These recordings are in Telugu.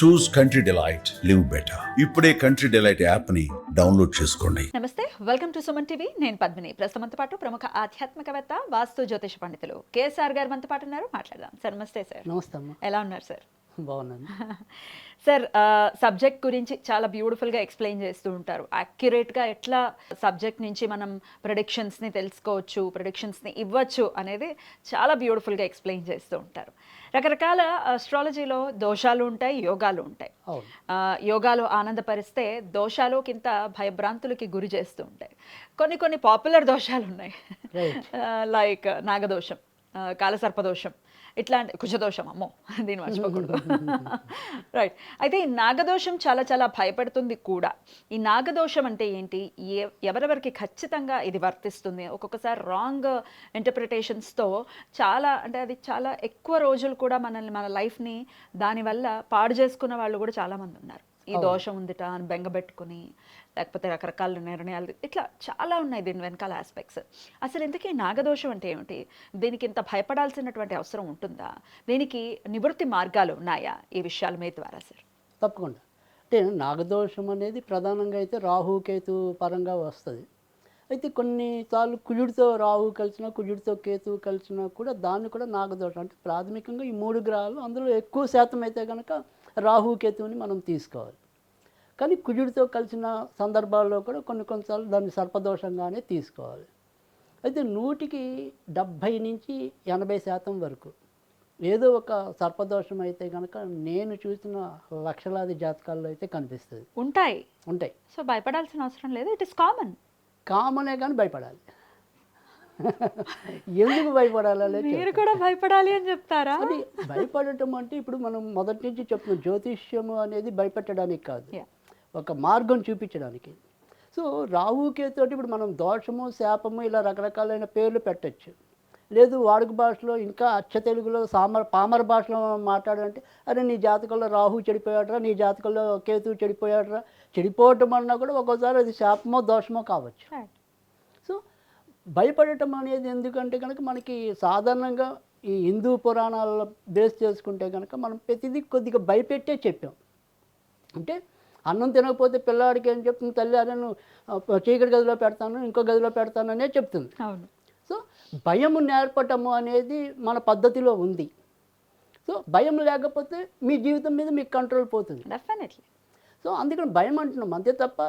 Choose Country Delight live better ఇప్పుడే కంట్రీ డిలైట్ యాప్ని డౌన్లోడ్ చేసుకోండి. నమస్తే వెల్కమ్ టు సుమన్ టీవీ. నేను పద్మిని. ప్రస్తుతంతో పాటు ప్రముఖ ఆధ్యాత్మికవేత్త వాస్తు జ్యోతిష పండితులు కేఎస్ఆర్ గారు మనతో పాటు ఉన్నారు. మాట్లాడదాం. సార్ నమస్తే సార్. నమస్తే ఎలా ఉన్నారు సార్? బాగున్నాను సార్ సబ్జెక్ట్ గురించి చాలా బ్యూటిఫుల్గా ఎక్స్ప్లెయిన్ చేస్తూ ఉంటారు. యాక్యురేట్గా ఎట్లా సబ్జెక్ట్ నుంచి మనం ప్రొడిక్షన్స్ని తెలుసుకోవచ్చు ప్రొడిక్షన్స్ని ఇవ్వచ్చు అనేది చాలా బ్యూటిఫుల్గా ఎక్స్ప్లెయిన్ చేస్తూ ఉంటారు. రకరకాల అస్ట్రాలజీలో దోషాలు ఉంటాయి యోగాలు ఉంటాయి. యోగాలు ఆనందపరిస్తే దోషాలు కింద భయభ్రాంతులకి గురి చేస్తూ ఉంటాయి. కొన్ని కొన్ని పాపులర్ దోషాలు ఉన్నాయి. లైక్ నాగదోషం ఆ, కాలసర్పదోషం ఇట్లాంటి కుజదోషం అమ్మో దీన్ని మర్చిపోకూడదు. రైట్ అయితే ఈ నాగదోషం చాలా చాలా భయపెడుతుంది కూడా. ఈ నాగదోషం అంటే ఏంటి? ఏ- ఎవరెవరికి ఖచ్చితంగా ఇది వర్తిస్తుంది? ఒక్కొక్కసారి రాంగ్ ఇంటర్ప్రిటేషన్స్తో చాలా అంటే అది చాలా ఎక్కువ రోజులు కూడా మనల్ని మన లైఫ్ని దానివల్ల పాడు చేసుకున్న వాళ్ళు కూడా చాలామంది ఉన్నారు. ఈ దోషం ఉందిట అని బెంగబెట్టుకుని లేకపోతే రకరకాల నిర్ణయాలు. ఇట్లా చాలా ఉన్నాయి దీని వెనకాల ఆస్పెక్ట్స్ అసలు ఎందుకే నాగదోషం అంటే ఏమిటి? దీనికి ఇంత భయపడాల్సినటువంటి అవసరం ఉంటుందా? దీనికి నివృత్తి మార్గాలు ఉన్నాయా ఈ విషయాల మీ ద్వారా సార్ తప్పకుండా. అంటే నాగదోషం అనేది ప్రధానంగా అయితే రాహుకేతు పరంగా వస్తుంది. అయితే కొన్నిసార్లు కుజుడితో రాహు కలిసిన కుజుడితో కేతు కలిసినా కూడా దాన్ని కూడా నాగదోషం. అంటే ప్రాథమికంగా ఈ మూడు గ్రహాలు అందులో ఎక్కువ శాతం అయితే కనుక రాహుకేతువుని మనం తీసుకోవాలి. కానీ కుజుడితో కలిసిన సందర్భాల్లో కూడా కొన్ని కొన్నిసార్లు దాన్ని సర్పదోషంగానే తీసుకోవాలి. అయితే నూటికి డెబ్భై నుంచి ఎనభై శాతం వరకు ఏదో ఒక సర్పదోషం అయితే కనుక నేను చూసిన లక్షలాది జాతకాల్లో అయితే కనిపిస్తుంది. ఉంటాయి. ఉంటాయి. సో భయపడాల్సిన అవసరం లేదు. ఇట్ ఇస్ కామన్ కామనే కానీ భయపడాలి. ఎందుకు భయపడాలి మీరు కూడా భయపడాలి అని చెప్తారా? అది భయపడటం అంటే ఇప్పుడు మనం మొదటి నుంచి చెప్తున్నాం జ్యోతిష్యము అనేది భయపెట్టడానికి కాదు. ఒక మార్గం చూపించడానికి. సో రావుకేతోటి ఇప్పుడు మనం దోషము శాపము ఇలా రకరకాలైన పేర్లు పెట్టచ్చు. లేదు వాడుక భాషలో ఇంకా అచ్చ తెలుగులో సామర్ పామర భాషలో మాట్లాడాలంటే అరే నీ జాతకంలో రాహు చెడిపోయాడరా నీ జాతకంలో కేతు చెడిపోయాడరా చెడిపోవటం అన్నా కూడా ఒక్కోసారి అది శాపమో దోషమో కావచ్చు. సో భయపడటం అనేది ఎందుకంటే కనుక మనకి సాధారణంగా ఈ హిందూ పురాణాలలో బేస్ చేసుకుంటే కనుక మనం ప్రతిదీ కొద్దిగా భయపెట్టే చెప్పాం. అంటే అన్నం తినకపోతే పిల్లాడికి ఏం చెప్తుంది? తల్లి ఆ, చీకటి గదిలో పెడతాను ఇంకో గదిలో పెడతాను అనే చెప్తుంది. అవును. సో భయము నేర్పటము అనేది మన పద్ధతిలో ఉంది. సో భయం లేకపోతే మీ జీవితం మీద మీకు కంట్రోల్ పోతుంది. డెఫినెట్లీ సో అందుకని భయం అంటున్నాం. అంతే తప్ప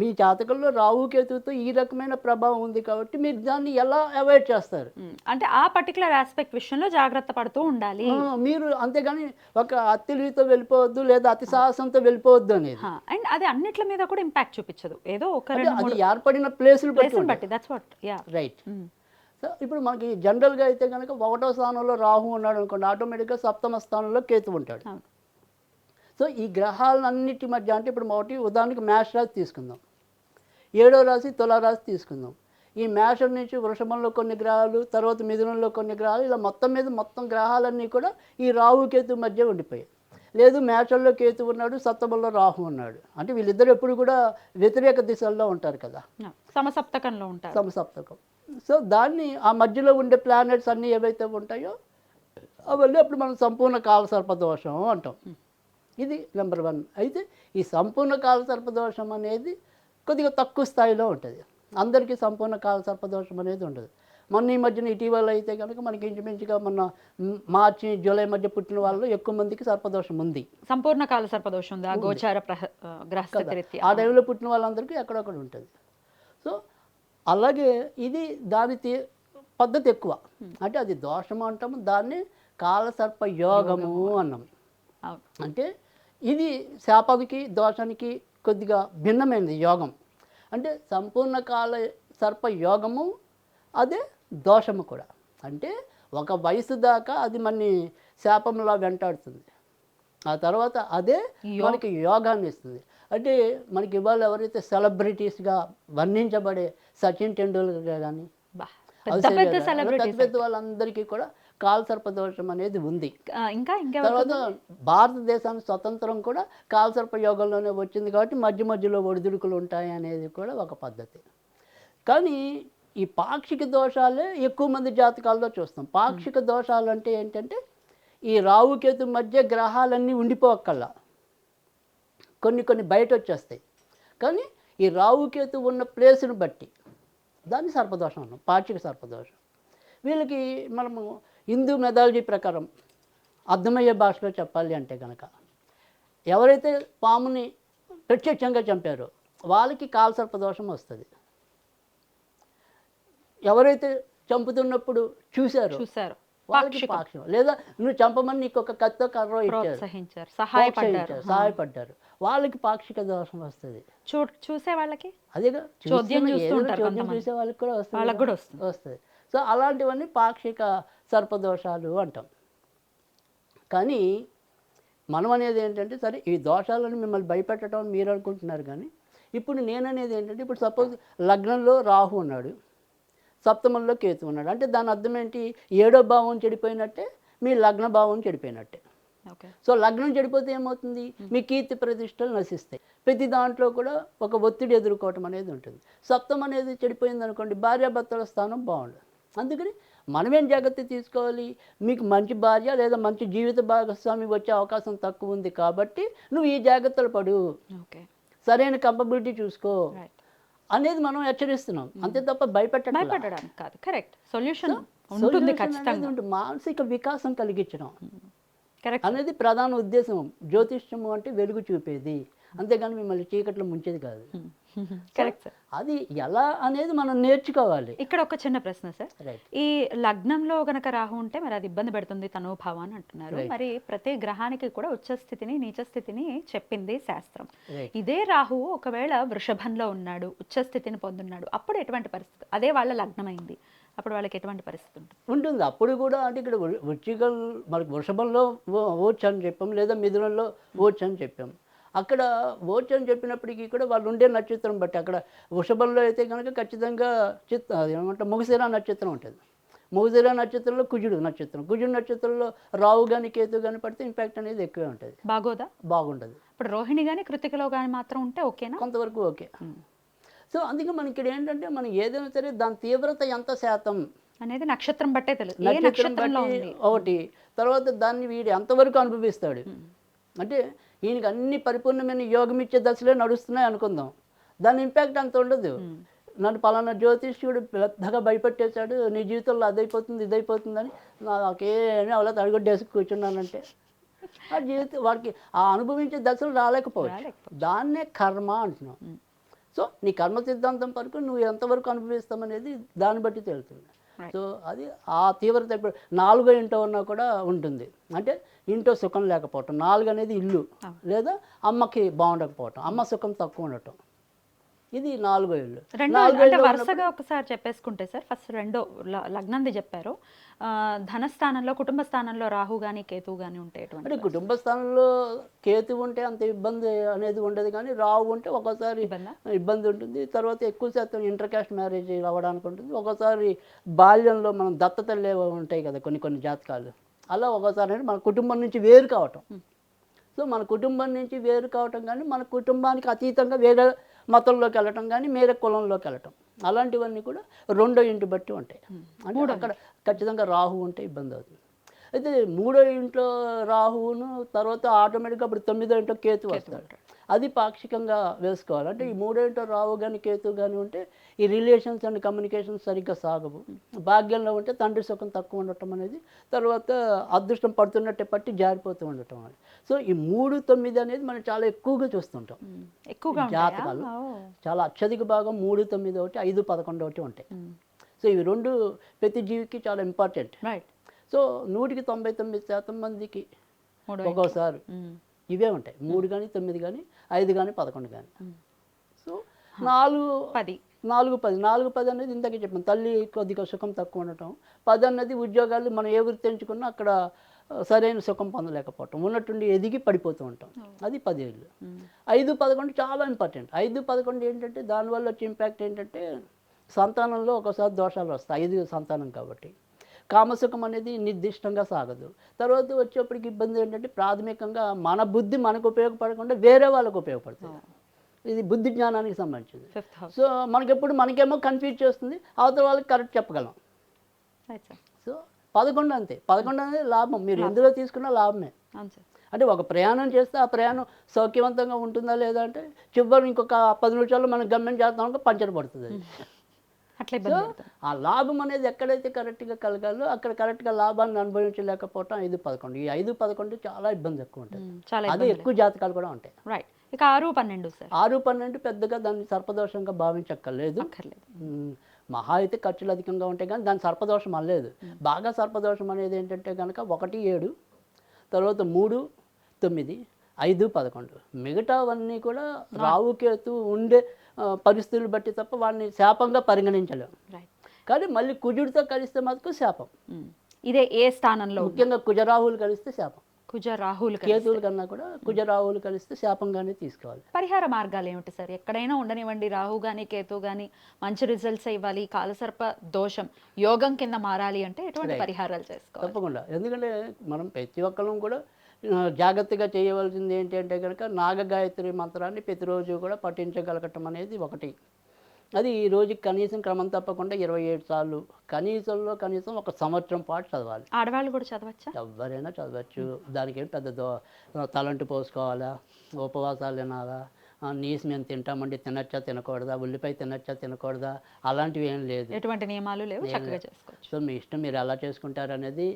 మీ జాతకంలో రాహు కేతువుతో ఈ రకమైన ప్రభావం ఉంది కాబట్టి మీరు దాన్ని ఎలా అవాయిడ్ చేస్తారు? అంటే ఆ పర్టికులర్ ఆస్పెక్ట్ విషయంలో జాగ్రత్త పడుతూ ఉండాలి. మీరు అంతేగాని ఒక అత్తిలితో వెళ్ళిపోవద్దు లేదా అతి సాహసంతో వెళ్ళిపోవద్దు అనేది. అండ్ అది అన్నిట్ల మీద కూడా ఇంపాక్ట్ చూపించదు. ఏదో ఒక అది ఏర్పడిన ప్లేసులు ప్లేస్ బట్టి బట్టి దట్స్ వాట్ యా రైట్ ఇప్పుడు మనకి జనరల్గా అయితే కనుక ఒకటో స్థానంలో రాహు ఉన్నాడు అనుకోండి ఆటోమేటిక్గా సప్తమ స్థానంలో కేతు ఉంటాడు. సో ఈ గ్రహాలన్నిటి మధ్య అంటే ఇప్పుడు ఒకటి ఉదాహరణకి మేష రాశి తీసుకుందాం. ఏడో రాశి తులా రాశి తీసుకుందాం. ఈ మేషం నుంచి వృషభంలో కొన్ని గ్రహాలు తర్వాత మిథునంలో కొన్ని గ్రహాలు ఇలా మొత్తం మీద మొత్తం గ్రహాలన్నీ కూడా ఈ రాహు కేతు మధ్య ఉండిపోయాయి. లేదు మేషంలో కేతు ఉన్నాడు సప్తమంలో రాహు ఉన్నాడు. అంటే వీళ్ళిద్దరు ఎప్పుడు కూడా వ్యతిరేక దిశల్లో ఉంటారు కదా. సమసప్తకంలో ఉంటారు. సమసప్తకం. సో దాన్ని ఆ మధ్యలో ఉండే ప్లానెట్స్ అన్నీ ఏవైతే ఉంటాయో అవన్నీ అప్పుడు మనం సంపూర్ణ కాల సర్పదోషం అంటాం ఇది నెంబర్ వన్ అయితే ఈ సంపూర్ణ కాల సర్పదోషం అనేది కొద్దిగా తక్కువ స్థాయిలో ఉంటుంది. అందరికీ సంపూర్ణ కాల సర్పదోషం అనేది ఉండదు. మొన్న ఈ మధ్యన ఇటీవల అయితే కనుక మనకి ఇంచుమించుగా మొన్న మార్చి జూలై మధ్య పుట్టిన వాళ్ళు ఎక్కువ మందికి సర్పదోషం ఉంది. సంపూర్ణ కాల సర్పదోషం ఉంది? గోచార ఆ, గ్రహస్థితి టైంలో పుట్టిన వాళ్ళందరికీ ఎక్కడొక్కడ ఉంటుంది. సో అలాగే ఇది దాని పద్ధతి ఎక్కువ. అంటే అది దోషము అంటాము దాన్ని కాలసర్ప యోగము. అన్నాం అవును అంటే ఇది శాపానికి దోషానికి కొద్దిగా భిన్నమైనది యోగం. అంటే సంపూర్ణ కాల సర్ప యోగము అదే దోషము కూడా. అంటే ఒక వయసు దాకా అది మన శాపంలా వెంటాడుతుంది. ఆ తర్వాత అదే మనకి యోగాన్ని ఇస్తుంది. అంటే మనకి ఇవాళ ఎవరైతే సెలబ్రిటీస్గా వర్ణించబడే సచిన్ టెండూల్కర్ కానీ పెద్ద వాళ్ళందరికీ కూడా కాలసర్ప దోషం అనేది ఉంది. ఇంకా ఇంకెవరు తర్వాత భారతదేశానికి స్వతంత్రం కూడా కాలసర్ప యోగంలోనే వచ్చింది కాబట్టి మధ్య మధ్యలో ఒడిదుడుకులు ఉంటాయి అనేది కూడా ఒక పద్ధతి. కానీ ఈ పాక్షిక దోషాలే ఎక్కువ మంది జాతకాల్లో చూస్తాం. పాక్షిక దోషాలు అంటే ఏంటంటే ఈ రావుకేతు మధ్య గ్రహాలన్నీ ఉండిపోక్కల్లా కొన్ని కొన్ని బయట వచ్చేస్తాయి కానీ ఈ రావుకేతు ఉన్న ప్లేస్ని బట్టి దాన్ని సర్పదోషం అన్నాం. పాక్షిక సర్పదోషం. వీళ్ళకి మనము హిందూ మెథాలజీ ప్రకారం అర్థమయ్యే భాషలో చెప్పాలి అంటే కనుక ఎవరైతే పాముని ప్రత్యక్షంగా చంపారో వాళ్ళకి కాలసర్పదోషం వస్తుంది. ఎవరైతే చంపుతున్నప్పుడు చూశారో చూశారు. వాళ్ళకి పాక్షికం. లేదా నువ్వు చంపమని నీకు ఒక కత్తో కర్రో ఇచ్చారు. సహాయపడ్డారు. సహాయపడ్డారు. వాళ్ళకి పాక్షిక దోషం వస్తుంది. చూ చూసే వాళ్ళకి? అదేగా చోద్యం. చూసే వాళ్ళకి కూడా వస్తుంది వాళ్ళకి కూడా వస్తుంది. సో అలాంటివన్నీ పాక్షిక సర్పదోషాలు అంటాం. కానీ మనం అనేది ఏంటంటే సరే ఈ దోషాలను మిమ్మల్ని భయపెట్టడం అని మీరు అనుకుంటున్నారు కానీ ఇప్పుడు నేననేది ఏంటంటే ఇప్పుడు సపోజ్ లగ్నంలో రాహు ఉన్నాడు సప్తమంలో కేతు ఉన్నాడు అంటే దాని అర్థం ఏంటి? ఏడో భావం చెడిపోయినట్టే మీ లగ్న భావం చెడిపోయినట్టే. ఓకే. సో లగ్నం చెడిపోతే ఏమవుతుంది? మీ కీర్తి ప్రతిష్టలు నశిస్తాయి. ప్రతి దాంట్లో కూడా ఒక ఒత్తిడి ఎదుర్కోవటం అనేది ఉంటుంది. సప్తం అనేది చెడిపోయింది అనుకోండి భార్యాభర్తల స్థానం బాగుండదు. అందుకని మనమేం జాగ్రత్త తీసుకోవాలి? మీకు మంచి భార్య లేదా మంచి జీవిత భాగస్వామి వచ్చే అవకాశం తక్కువ ఉంది కాబట్టి నువ్వు ఈ జాగ్రత్తలు పడు. సరైన కంపబిలిటీ చూసుకో అనేది మనం హెచ్చరిస్తున్నాం. అంతే తప్ప భయపెట్టడం కాదు. కరెక్ట్ సొల్యూషన్ ఉంటుంది ఖచ్చితంగా. మానసిక వికాసం కలిగించడం. కరెక్ట్ అనేది ప్రధాన ఉద్దేశం. జ్యోతిష్యము అంటే వెలుగు చూపేది. అంతేగాని మిమ్మల్ని చీకట్లో ముంచేది కాదు. కరెక్ట్ సార్ అది ఎలా అనేది మనం నేర్చుకోవాలి. ఇక్కడ ఒక చిన్న ప్రశ్న సార్ ఈ లగ్నంలో గనక రాహు ఉంటే మరి అది ఇబ్బంది పెడుతుంది తనోభావం అని అంటున్నారు. మరి ప్రతి గ్రహానికి కూడా ఉచ్చ స్థితిని నీచ స్థితిని చెప్పింది శాస్త్రం. ఇదే రాహువు ఒకవేళ వృషభంలో ఉన్నాడు ఉచ్చ స్థితిని పొందున్నాడు అప్పుడు ఎటువంటి పరిస్థితి? అదే వాళ్ళ లగ్నమైంది. అప్పుడు వాళ్ళకి ఎటువంటి పరిస్థితి ఉంటుంది? ఉంటుంది. అప్పుడు కూడా అంటే ఇక్కడ వృ- వృశ్చికం మనకు వృషభంలో ఓచ్ అని చెప్పాం లేదా మిథునంలో ఓచ్ అని చెప్పాం. అక్కడ ఓచ్ అని చెప్పినప్పటికీ కూడా వాళ్ళు ఉండే నక్షత్రం బట్టి అక్కడ వృషభంలో అయితే కనుక ఖచ్చితంగా చిత్త అది ఏమంటే ముగసిరా నక్షత్రం ఉంటుంది. ముగసిరా నక్షత్రంలో కుజుడు నక్షత్రం. కుజుడు నక్షత్రంలో రావు కానీ కేతు కానీ పడితే ఇంపాక్ట్ అనేది ఎక్కువే ఉంటుంది. బాగోదా? బాగుంటుంది ఇప్పుడు రోహిణి కానీ కృతికలో కానీ మాత్రం ఉంటే ఓకేనా? కొంతవరకు ఓకే. సో అందుకే మనకి ఇక్కడ ఏంటంటే మనం ఏదైనా సరే దాని తీవ్రత ఎంత శాతం? అనేది నక్షత్రం బట్టే తెలుసు. నక్షత్రం బట్టి ఒకటి. తర్వాత దాన్ని వీడు ఎంతవరకు అనుభవిస్తాడు? అంటే ఈయనకి అన్ని పరిపూర్ణమైన యోగం ఇచ్చే దశలే నడుస్తున్నాయి అనుకుందాం. దాని ఇంపాక్ట్ అంత ఉండదు. నన్ను పలానా జ్యోతిష్యుడు పెద్దగా భయపెట్టేశాడు నీ జీవితంలో అదైపోతుంది ఇదైపోతుందని నాకేమీ అవ్వలేదు అడుగొడ్డేసి కూర్చున్నానంటే. ఆ జీవితం వాడికి ఆ అనుభవించే దశలు రాలేకపోవచ్చు. దాన్నే కర్మ అంటున్నాం. సో నీ కర్మ సిద్ధాంతం వరకు నువ్వు ఎంతవరకు అనుభవిస్తామనేది దాన్ని బట్టి తెలుస్తుంది. సో అది ఆ తీవ్రత నాలుగో ఇంటో ఉన్నా కూడా ఉంటుంది. అంటే ఇంట్లో సుఖం లేకపోవటం నాలుగు అనేది ఇల్లు లేదా అమ్మకి బాగుండకపోవటం అమ్మ సుఖం తక్కువ ఉండటం. ఇది నాలుగో ఇల్లు అంటే వరుసగా ఒకసారి చెప్పేసుకుంటే సార్ ఫస్ట్ రెండో లగ్నంది చెప్పారు. ఆ, ధనస్థానంలో కుటుంబ స్థానంలో రాహు కానీ కేతు కానీ ఉంటే అంటే కుటుంబ స్థానంలో కేతు ఉంటే అంత ఇబ్బంది అనేది ఉండదు కానీ రావు ఉంటే ఒక్కోసారి ఇబ్బందా? ఉంటుంది. తర్వాత ఎక్కువ శాతం ఇంటర్ కాస్ట్ మ్యారేజ్ అవ్వడానికి ఉంటుంది. ఒకసారి బాల్యంలో మనం దత్తతలు ఉంటాయి కదా కొన్ని కొన్ని జాతకాలు. అలా ఒకసారి అంటే మన కుటుంబం నుంచి వేరు కావటం. సో మన కుటుంబం నుంచి వేరు కావటం కానీ మన కుటుంబానికి అతీతంగా వేరే మతంలోకి వెళ్ళటం కానీ వేరే కులంలోకి వెళ్ళటం. అలాంటివన్నీ కూడా రెండో ఇంటి బట్టి ఉంటాయి. అంటే అక్కడ ఖచ్చితంగా రాహు ఉంటే ఇబ్బంది అవుతుంది. అయితే మూడో ఇంట్లో రాహువును తర్వాత ఆటోమేటిక్గా అప్పుడు తొమ్మిదో ఇంట్లో కేతు వస్తాడు. అది పాక్షికంగా వేసుకోవాలి. అంటే ఈ మూడో ఇంట్లో రాహు కానీ కేతు కానీ ఉంటే ఈ రిలేషన్స్ అండ్ కమ్యూనికేషన్స్ సరిగ్గా సాగవు. భాగ్యంలో ఉంటే తండ్రి సుఖం తక్కువ ఉండటం అనేది తర్వాత అదృష్టం పడుతున్నట్టే పట్టి జారిపోతూ ఉండటం అనేది. సో ఈ మూడు తొమ్మిది అనేది మనం చాలా ఎక్కువగా చూస్తుంటాం. ఎక్కువగా? జాతకాలు. చాలా అత్యధిక భాగం మూడు తొమ్మిది ఒకటి ఐదు పదకొండు ఒకటి ఉంటాయి. సో ఇవి రెండు ప్రతి జీవికి చాలా ఇంపార్టెంట్ రైట్ సో నూటికి తొంభై తొమ్మిది శాతం మందికి ఒక్కోసారి. ఇవే ఉంటాయి. మూడు కానీ తొమ్మిది కానీ ఐదు కానీ పదకొండు కానీ సో నాలుగు పది. నాలుగు పది. నాలుగు పది అనేది ఇంతకే చెప్పాను. తల్లి కొద్దిగా సుఖం తక్కువ ఉండటం. పది అన్నది ఉద్యోగాలు మనం ఏ వృత్తి ఎంచుకున్నా అక్కడ సరైన సుఖం పొందలేకపోవటం. ఉన్నట్టుండి ఎదిగి పడిపోతూ ఉంటాం. అది పదేళ్ళు. ఐదు పదకొండు చాలా ఇంపార్టెంట్. ఐదు పదకొండు ఏంటంటే దానివల్ల వచ్చే ఇంపాక్ట్ ఏంటంటే సంతానంలో ఒకసారి దోషాలు వస్తాయి. ఐదు సంతానం కాబట్టి. కామసుఖం అనేది నిర్దిష్టంగా సాగదు. తర్వాత వచ్చేప్పటికి ఇబ్బంది ఏంటంటే ప్రాథమికంగా మన బుద్ధి మనకు ఉపయోగపడకుండా వేరే వాళ్ళకు ఉపయోగపడుతుంది. ఇది బుద్ధి జ్ఞానానికి సంబంధించింది. సో మనకెప్పుడు మనకేమో కన్ఫ్యూజ్ చేస్తుంది అవతల వాళ్ళకి కరెక్ట్ చెప్పగలం. సో పదకొండు అంతే. పదకొండు అనేది లాభం. మీరు ఎందులో తీసుకున్నా లాభమే. అంటే ఒక ప్రయాణం చేస్తే ఆ ప్రయాణం సౌఖ్యవంతంగా ఉంటుందా లేదా అంటే చివరి ఇంకొక పది నిమిషాల్లో మనం గమ్యం చేస్తాం పంచర్ పడుతుంది. అట్లా ఆ లాభం అనేది ఎక్కడైతే కరెక్ట్గా కలగాలో అక్కడ కరెక్ట్గా లాభాన్ని అనుభవించలేకపోవటం ఐదు పదకొండు. ఈ ఐదు పదకొండు చాలా ఇబ్బంది ఎక్కువ ఉంటుంది. చాలా అదే ఎక్కువ జాతకాలు కూడా ఉంటాయి. రైట్ ఇక ఆరు పన్నెండు సార్. ఆరు పన్నెండు పెద్దగా దాన్ని సర్పదోషంగా భావించక్కర్లేదు. అక్కర్లేదు. మహా అయితే ఖర్చులు అధికంగా ఉంటాయి కానీ దాని సర్పదోషం అనలేదు. బాగా సర్పదోషం అనేది ఏంటంటే కనుక ఒకటి ఏడు తర్వాత మూడు తొమ్మిది ఐదు పదకొండు. మిగతావన్నీ కూడా రావుకేతు ఉండే పరిస్థితులు బట్టి తప్ప వాడిని శాపంగా పరిగణించలేము కానీ మళ్ళీ కుజుడితో కలిస్తే మాత్రం శాపం. ఇదే ఏ స్థానంలో? ముఖ్యంగా కుజరాహువులు కలిస్తే శాపం. కుజ రాహుల్ కలిసి. కేతువుల కన్నా కూడా కుజరాహువులు కలిస్తే శాపంగానే తీసుకోవాలి. పరిహార మార్గాలు ఏమిటి సార్? ఎక్కడైనా ఉండనివ్వండి రాహు కానీ కేతు కానీ మంచి రిజల్ట్స్ ఇవ్వాలి కాలసర్ప దోషం యోగం కింద మారాలి అంటే ఎటువంటి పరిహారాలు చేసుకోవాలి? తప్పకుండా. ఎందుకంటే మనం ప్రతి ఒక్కరం కూడా జాగ్రత్తగా చేయవలసింది ఏంటి అంటే కనుక నాగగాయత్రి మంత్రాన్ని ప్రతిరోజు కూడా పఠించగలగటం అనేది ఒకటి. అది ఈ రోజుకి కనీసం క్రమం తప్పకుండా ఇరవై ఏడు సార్లు కనీసంలో కనీసం ఒక సంవత్సరం పాటు చదవాలి. ఆడవాళ్ళు కూడా చదవచ్చా? ఎవరైనా చదవచ్చు. దానికి ఏం పెద్ద దో తలంటు పోసుకోవాలా? ఉపవాసాలు తినాలా? నీసు మేము తింటామండి తినచ్చా తినకూడదా? ఉల్లిపాయ తినచ్చా తినకూడదా? అలాంటివి ఏం లేదు. ఎటువంటి నియమాలు లేవు చక్కగా చేసుకోవచ్చు. సో మీ ఇష్టం మీరు ఎలా చేసుకుంటారనేది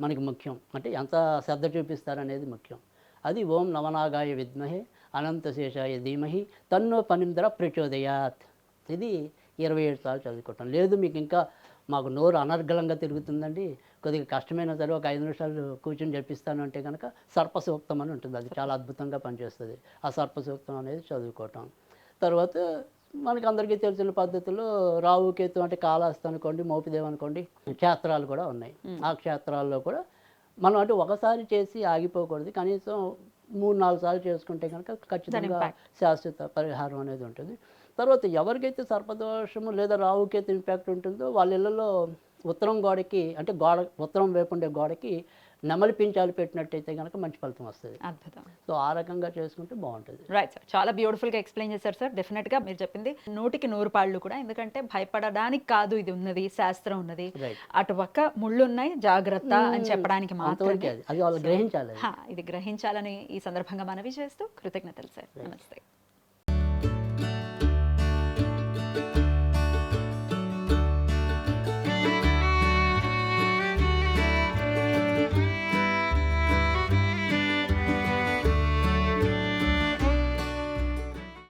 మనకి ముఖ్యం. అంటే ఎంత శ్రద్ధ చూపిస్తారనేది ముఖ్యం. అది ఓం నవనాగాయ విద్మహే అనంతశేషాయ ధీమహి తన్నో పనిందర ప్రచోదయాత్. ఇది ఇరవై ఏడు సార్లు చదువుకోవటం లేదు మీకు ఇంకా మాకు నోరు అనర్గళంగా తిరుగుతుందండి. కొద్దిగా కష్టమైన సరే ఒక ఐదు నిమిషాలు కూర్చొని చెప్పిస్తాను అంటే కనుక సర్పసూక్తం అని ఉంటుంది. అది చాలా అద్భుతంగా పనిచేస్తుంది. ఆ సర్పసూక్తం అనేది చదువుకోవటం. తర్వాత మనకి అందరికీ తెలిసిన పద్ధతిలో రావు కేతు అంటే కాళహస్తి అనుకోండి మోపిదేవ్ అనుకోండి క్షేత్రాలు కూడా ఉన్నాయి. ఆ క్షేత్రాల్లో కూడా మనం అంటే ఒకసారి చేసి ఆగిపోకూడదు. కనీసం మూడు నాలుగు సార్లు చేసుకుంటే కనుక ఖచ్చితంగా శాశ్వత పరిహారం అనేది ఉంటుంది. తర్వాత ఎవరికైతే సర్పదోషము లేదా రావుకేతు ఇంపాక్ట్ ఉంటుందో వాళ్ళ ఇళ్ళలో ఉత్తరం గోడకి అంటే గోడ ఉత్తరం వైపు ఉండే గోడకి నెమలి పించాలు పెట్టినట్టయితే కనుక మంచి ఫలితం వస్తుంది. అద్భుతం. సో ఆ రకంగా చేసుకుంటే బాగుంటుంది. రైట్ సార్ చాలా బ్యూటిఫుల్గా ఎక్స్ప్లెయిన్ చేశారు సార్ డెఫినెట్గా మీరు చెప్పింది నూటికి నూరు పాళ్ళు కూడా. ఎందుకంటే భయపడడానికి కాదు ఇది ఉన్నది శాస్త్రం ఉన్నది. అటు పక్క ముళ్ళు ఉన్నాయి జాగ్రత్త అని చెప్పడానికి మాత్రమే. అది గ్రహించాలి. ఇది గ్రహించాలని ఈ సందర్భంగా మనవి చేస్తూ కృతజ్ఞతలు సార్ నమస్తే